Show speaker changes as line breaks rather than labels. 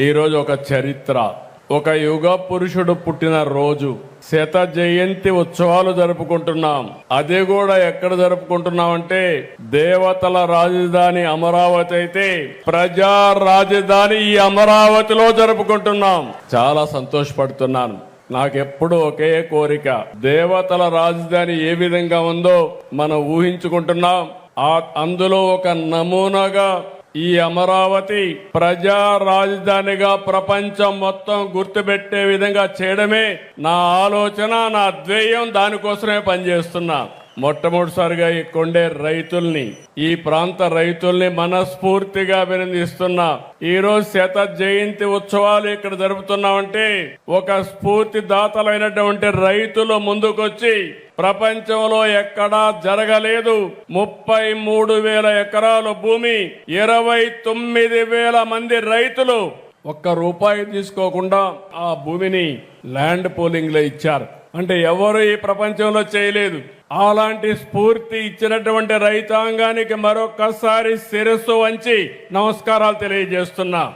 ఈరోజు ఒక చరిత్ర ఒక యుగ పురుషుడు పుట్టిన రోజు. శత జయంతి ఉత్సవాలు జరుపుకుంటున్నాం. అది కూడా ఎక్కడ జరుపుకుంటున్నాం అంటే దేవతల రాజధాని అమరావతి అయితే ప్రజా రాజధాని ఈ అమరావతిలో జరుపుకుంటున్నాం. చాలా సంతోషపడుతున్నాను. నాకెప్పుడు ఒకే కోరిక దేవతల రాజధాని ఏ విధంగా ఉందో మనం ఊహించుకుంటున్నాం. ఆ అందులో ఒక నమూనాగా ఈ అమరావతి ప్రజా రాజధానిగా ప్రపంచం మొత్తం గుర్తుపెట్టే విధంగా చేయడమే నా ఆలోచన నా ధ్యేయం. దానికోసమే పనిచేస్తున్నా. మొట్టమొదటిసారిగా ఈ కొండే రైతుల్ని ఈ ప్రాంత రైతుల్ని మనస్ఫూర్తిగా అభినందిస్తున్నా. ఈ రోజు శత జయంతి ఉత్సవాలు ఇక్కడ జరుపుతున్నామంటే ఒక స్ఫూర్తి దాతలైనటువంటి రైతులు ముందుకొచ్చి ప్రపంచంలో ఎక్కడా జరగలేదు. ముప్పై మూడు వేల ఎకరాల భూమి ఇరవై తొమ్మిది వేల మంది రైతులు ఒక్క రూపాయి తీసుకోకుండా ఆ భూమిని ల్యాండ్ పోలింగ్లో ఇచ్చారు. అంటే ఎవరు ఈ ప్రపంచంలో చేయలేదు. అలాంటి స్ఫూర్తి ఇచ్చినటువంటి రైతాంగానికి మరొకసారి శిరస్సు వంచి నమస్కారాలు తెలియజేస్తున్నా.